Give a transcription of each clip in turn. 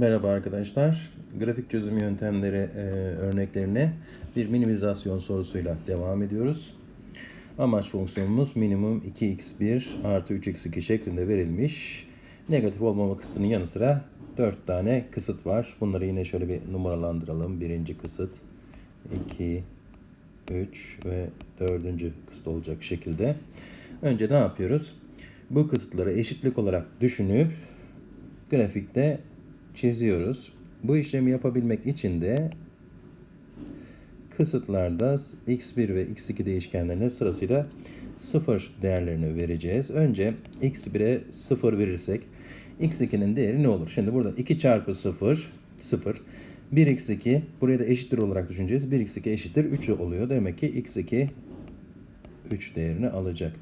Merhaba arkadaşlar. Grafik çözüm yöntemleri e, örneklerine bir minimizasyon sorusuyla devam ediyoruz. Amaç fonksiyonumuz minimum 2x1 artı 3x2 şeklinde verilmiş. Negatif olmama kısıtının yanı sıra 4 tane kısıt var. Bunları yine şöyle bir numaralandıralım. Birinci kısıt, 2, 3 ve dördüncü kısıt olacak şekilde. Önce ne yapıyoruz? Bu kısıtları eşitlik olarak düşünüp grafikte çiziyoruz. Bu işlemi yapabilmek için de kısıtlarda x1 ve x2 değişkenlerine sırasıyla 0 değerlerini vereceğiz. Önce x1'e 0 verirsek x2'nin değeri ne olur? Şimdi burada 2 çarpı 0 0 1x2 buraya da eşittir olarak düşüneceğiz. 1x2 eşittir 3 oluyor. Demek ki x2 3 değerini alacak.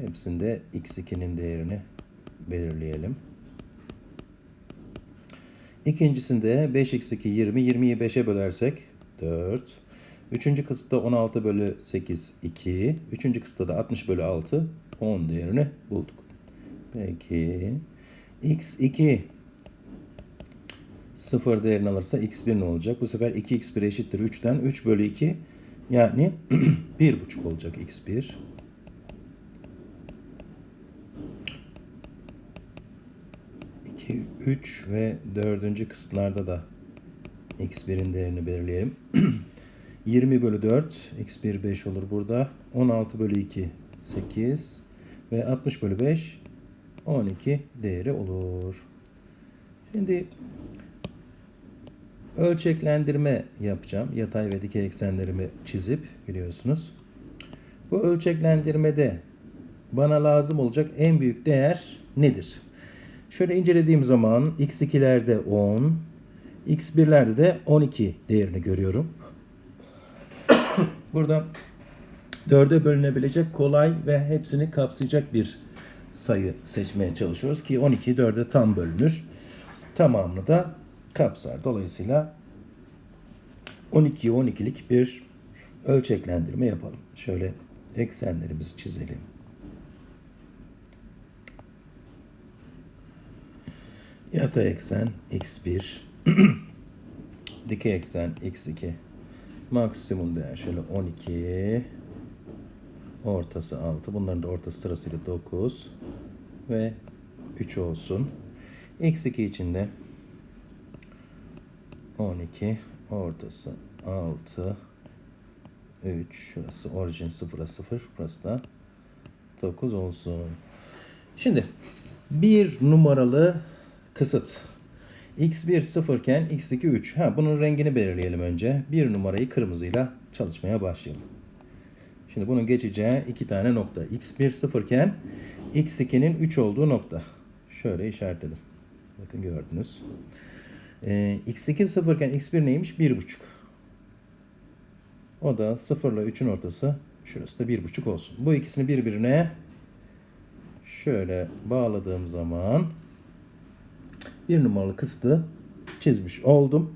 Hepsinde x2'nin değerini belirleyelim. İkincisinde 5x2 20, 20'yi 5'e bölersek 4. Üçüncü kısıtta 16 bölü 8 2. Üçüncü kısıtta da 60 bölü 6 10 değerini bulduk. Peki x2 0 değerini alırsa x1 ne olacak? Bu sefer 2x1 eşittir 3'ten 3 bölü 2 yani 1,5 olacak x1. 2, 3 ve 4. kısıtlarda da x1'in değerini belirleyelim. 20 bölü 4, x1 5 olur burada. 16 bölü 2, 8 ve 60 bölü 5, 12 değeri olur. Şimdi ölçeklendirme yapacağım. Yatay ve dikey eksenlerimi çizip biliyorsunuz. Bu ölçeklendirmede bana lazım olacak en büyük değer nedir? Şöyle incelediğim zaman x2'lerde 10, x1'lerde de 12 değerini görüyorum. Burada 4'e bölünebilecek kolay ve hepsini kapsayacak bir sayı seçmeye çalışıyoruz ki 12 4'e tam bölünür. Tamamını da kapsar. Dolayısıyla 12'ye 12'lik bir ölçeklendirme yapalım. Şöyle eksenlerimizi çizelim. Yatay eksen x1, dikey eksen x2, maksimum değer şöyle 12, ortası 6, bunların da ortası sırasıyla 9 ve 3 olsun. x2 için de 12, ortası 6, 3, şurası orijin 0'a 0, burası da 9 olsun. Şimdi bir numaralı kısıt. x1 0 iken x2 3. Ha, bunun rengini belirleyelim önce. Bir numarayı kırmızıyla çalışmaya başlayalım. Şimdi bunun geçeceği iki tane nokta. x1 0 iken x2'nin 3 olduğu nokta. Şöyle işaretledim. Bakın gördünüz. Ee, x2 0 iken x1 neymiş? 1,5. O da 0 ile 3'ün ortası. Şurası da 1,5 olsun. Bu ikisini birbirine şöyle bağladığım zaman bir numaralı kısıtı çizmiş oldum.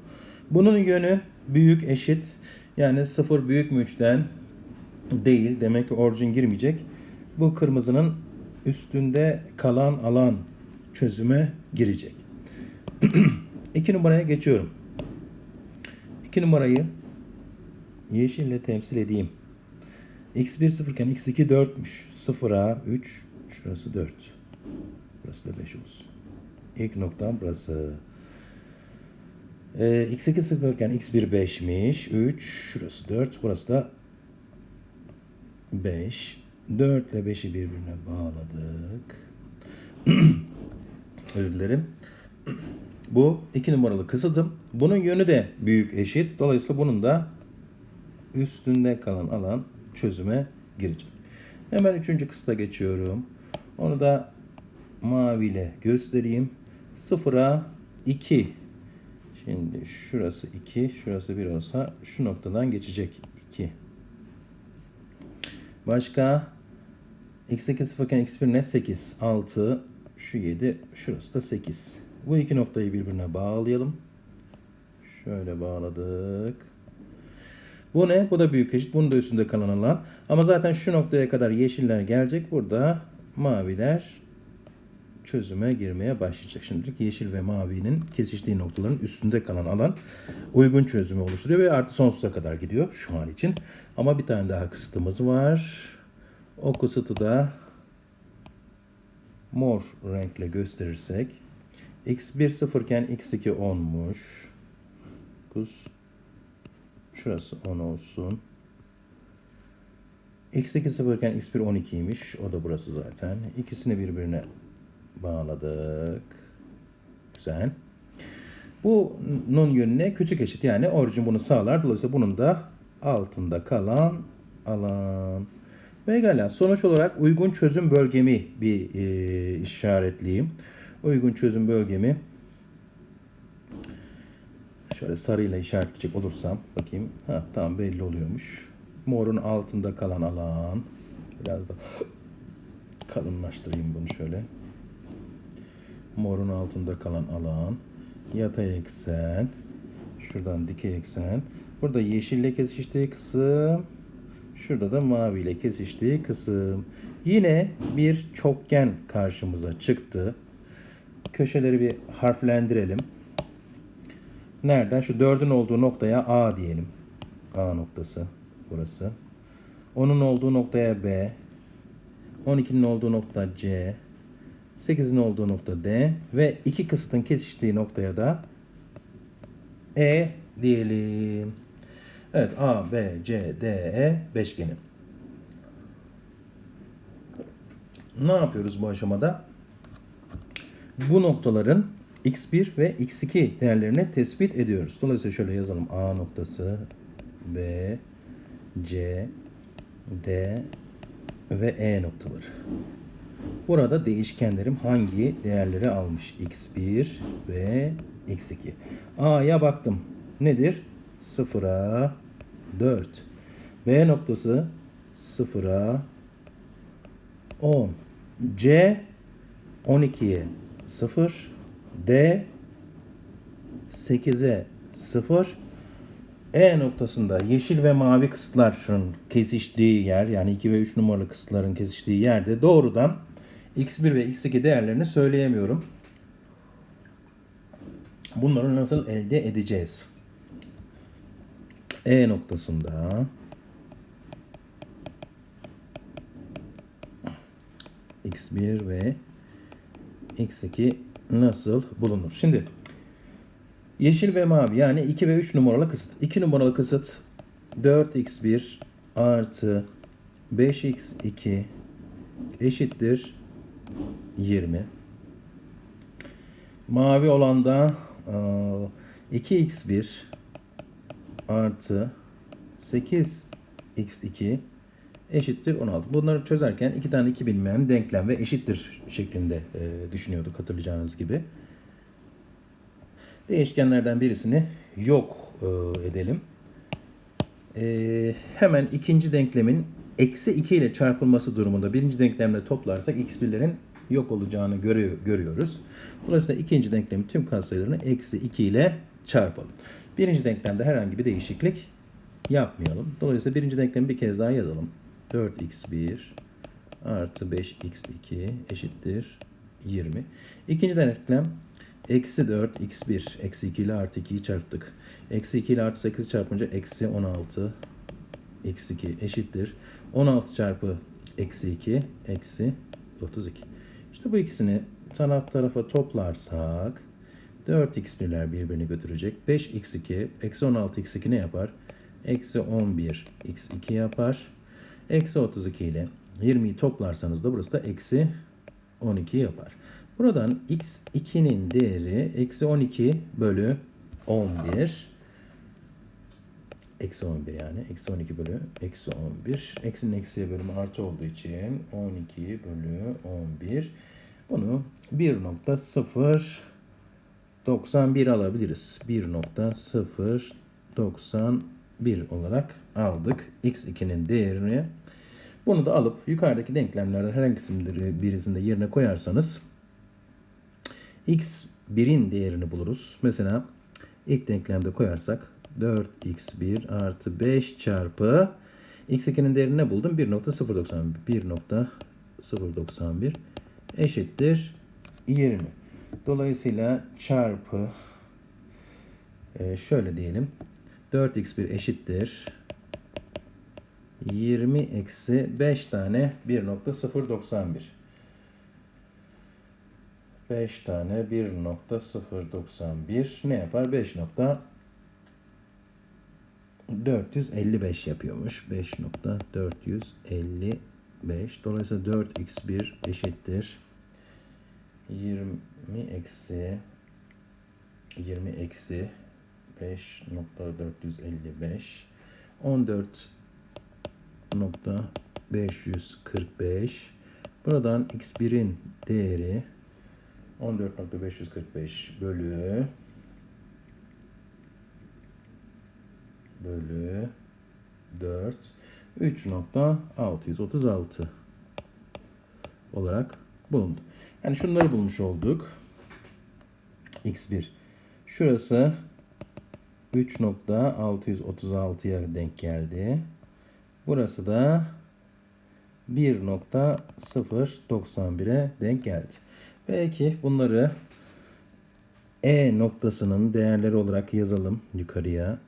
Bunun yönü büyük eşit. Yani 0 büyük mü 3'ten değil. Demek ki orijin girmeyecek. Bu kırmızının üstünde kalan alan çözüme girecek. 2 numaraya geçiyorum. 2 numarayı yeşille temsil edeyim. x1 0 iken x2 4'müş. 0'a 3. Şurası 4. Burası da 5 olsun. İlk noktam burası. Ee, x2 0 iken x1 5'miş. 3. Şurası 4. Burası da 5. 4 ile 5'i birbirine bağladık. Özür dilerim. Bu 2 numaralı kısıtım. Bunun yönü de büyük eşit. Dolayısıyla bunun da üstünde kalan alan çözüme girecek. Hemen üçüncü kısıta geçiyorum. Onu da maviyle göstereyim. 0'a 2. Şimdi şurası 2, şurası 1 olsa şu noktadan geçecek 2. Başka x2 0 iken x1 ne? 8. 6, şu 7, şurası da 8. Bu iki noktayı birbirine bağlayalım. Şöyle bağladık. Bu ne? Bu da büyük eşit. Bunun da üstünde kalan alan. Ama zaten şu noktaya kadar yeşiller gelecek. Burada maviler çözüme girmeye başlayacak. Şimdilik yeşil ve mavinin kesiştiği noktaların üstünde kalan alan uygun çözümü oluşturuyor ve artı sonsuza kadar gidiyor şu an için. Ama bir tane daha kısıtımız var. O kısıtı da mor renkle gösterirsek x1 0 iken x2 10'muş. Kus şurası 10 olsun. x2 0 iken x1 12'ymiş. O da burası zaten. İkisini birbirine bağladık. Güzel. Bunun yönüne küçük eşit yani orijin bunu sağlar. Dolayısıyla bunun da altında kalan alan. Pekala. Sonuç olarak uygun çözüm bölgemi bir e, işaretleyeyim. Uygun çözüm bölgemi şöyle sarıyla işaretleyecek olursam bakayım. Ha, tamam belli oluyormuş. Morun altında kalan alan. Biraz da kalınlaştırayım bunu şöyle. Morun altında kalan alan. Yatay eksen. Şuradan dikey eksen. Burada yeşille kesiştiği kısım. Şurada da mavi ile kesiştiği kısım. Yine bir çokgen karşımıza çıktı. Köşeleri bir harflendirelim. Nereden? Şu dördün olduğu noktaya A diyelim. A noktası burası. Onun olduğu noktaya B. 12'nin olduğu nokta C. 8'in olduğu nokta D. Ve iki kısıtın kesiştiği noktaya da E diyelim. Evet A, B, C, D, E beşgeni. Ne yapıyoruz bu aşamada? Bu noktaların x1 ve x2 değerlerini tespit ediyoruz. Dolayısıyla şöyle yazalım. A noktası, B, C, D ve E noktaları. Burada değişkenlerim hangi değerleri almış? x1 ve x2. A'ya baktım. Nedir? 0'a 4. B noktası 0'a 10. C 12'ye 0. D 8'e 0. E noktasında yeşil ve mavi kısıtların kesiştiği yer yani 2 ve 3 numaralı kısıtların kesiştiği yerde doğrudan x1 ve x2 değerlerini söyleyemiyorum. Bunları nasıl elde edeceğiz? E noktasında x1 ve x2 nasıl bulunur? Şimdi yeşil ve mavi yani 2 ve 3 numaralı kısıt. 2 numaralı kısıt 4x1 artı 5x2 eşittir 20. Mavi olanda 2x1 artı 8x2 eşittir 16. Bunları çözerken iki tane iki bilinmeyen denklem ve eşittir şeklinde e, düşünüyorduk hatırlayacağınız gibi. Değişkenlerden birisini yok e, edelim. E, hemen ikinci denklemin eksi 2 ile çarpılması durumunda birinci denklemle toplarsak x1'lerin yok olacağını görüyor, görüyoruz. Dolayısıyla ikinci denklemin tüm katsayılarını eksi 2 ile çarpalım. Birinci denklemde herhangi bir değişiklik yapmayalım. Dolayısıyla birinci denklemi bir kez daha yazalım. 4x1 artı 5x2 eşittir 20. İkinci denklem eksi 4 x1 eksi 2 ile artı 2'yi çarptık. Eksi 2 ile artı 8 çarpınca eksi 16 x2 eşittir. 16 çarpı eksi 2 eksi 32. İşte bu ikisini taraf tarafa toplarsak 4x1'ler birbirini götürecek. 5x2 eksi 16x2 ne yapar? Eksi 11x2 yapar. Eksi 32 ile 20'yi toplarsanız da burası da eksi 12 yapar. Buradan x2'nin değeri eksi 12 bölü 11. Eksi 11 yani. Eksi 12 bölü eksi 11. Eksinin eksiye bölümü artı olduğu için 12 bölü 11. Bunu 1.091 alabiliriz. 1.091 olarak aldık. x2'nin değerini. Bunu da alıp yukarıdaki denklemlerden herhangi birisinde yerine koyarsanız x1'in değerini buluruz. Mesela ilk denklemde koyarsak 4x1 artı 5 çarpı x2'nin değerini ne buldum? 1.091 1.091 eşittir 20. Dolayısıyla çarpı e, şöyle diyelim. 4x1 eşittir. 20 eksi 5 tane 1.091. 5 tane 1.091 ne yapar? 5 nokta 455 yapıyormuş. 5.455. Dolayısıyla 4x1 eşittir. 20 eksi 20 eksi 5.455 14.545 Buradan x1'in değeri 14.545 bölü bölü 4 3.636 olarak bulundu. Yani şunları bulmuş olduk. x1 şurası 3.636'ya denk geldi. Burası da 1.091'e denk geldi. Peki bunları E noktasının değerleri olarak yazalım yukarıya.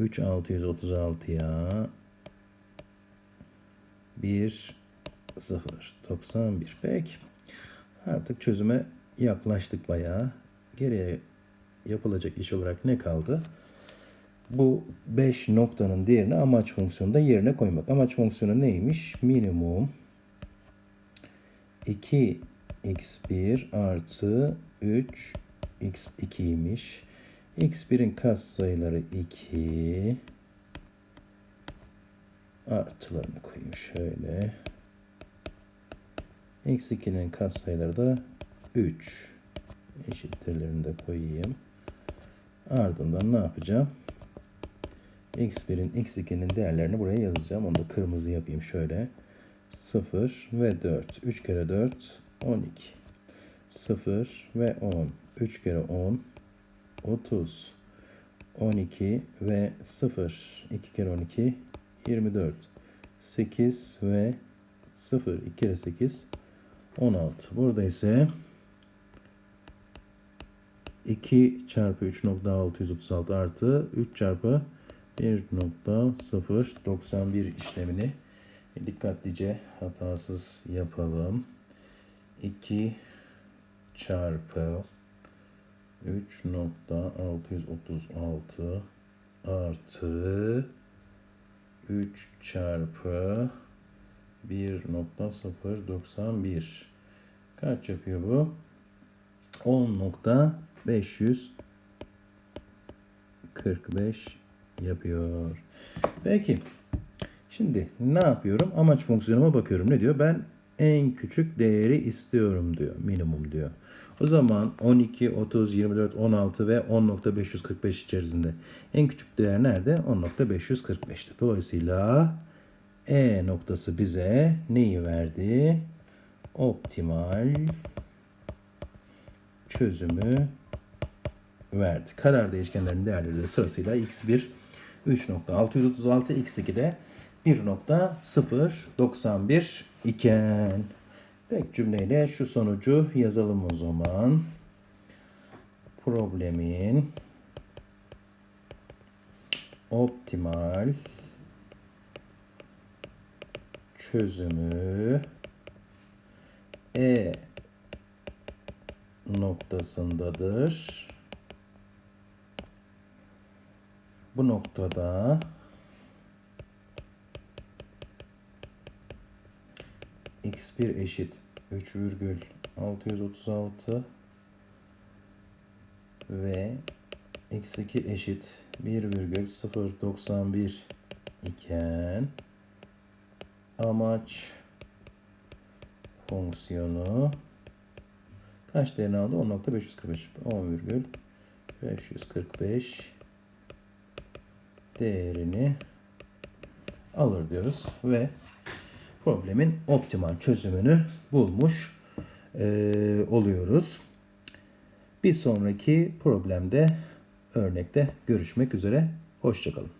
3636'ya 1 0 91. Peki. Artık çözüme yaklaştık bayağı. Geriye yapılacak iş olarak ne kaldı? Bu 5 noktanın değerini amaç fonksiyonunda yerine koymak. Amaç fonksiyonu neymiş? Minimum 2x1 artı 3 x2'ymiş. X1'in katsayıları 2 artılarını koyayım şöyle. x2'nin katsayıları da 3 eşittirlerini de koyayım. Ardından ne yapacağım? x1'in x2'nin değerlerini buraya yazacağım. Onu da kırmızı yapayım şöyle. 0 ve 4. 3 kere 4 12. 0 ve 10. 3 kere 10 30. 12 ve 0. 2 kere 12 24. 8 ve 0. 2 kere 8 16. Burada ise 2 çarpı 3.636 artı 3 çarpı 1.091 işlemini dikkatlice hatasız yapalım. 2 çarpı 3.636 artı 3 çarpı 1.091 kaç yapıyor bu? 10.545 yapıyor. Peki. Şimdi ne yapıyorum? Amaç fonksiyonuma bakıyorum. Ne diyor? Ben en küçük değeri istiyorum diyor. Minimum diyor. O zaman 12, 30, 24, 16 ve 10.545 içerisinde en küçük değer nerede? 10.545'te. Dolayısıyla E noktası bize neyi verdi? Optimal çözümü verdi. Karar değişkenlerinin değerleri de sırasıyla x1 3.636 x2 de 1.091 iken tek cümleyle şu sonucu yazalım o zaman. Problemin optimal çözümü E noktasındadır. Bu noktada x1 eşit. 3,636 ve x2 eşit. 1,091 iken amaç fonksiyonu kaç değerini aldı? 10.545 10,545 değerini alır diyoruz ve problemin optimal çözümünü bulmuş eee, oluyoruz. Bir sonraki problemde örnekte görüşmek üzere. Hoşçakalın.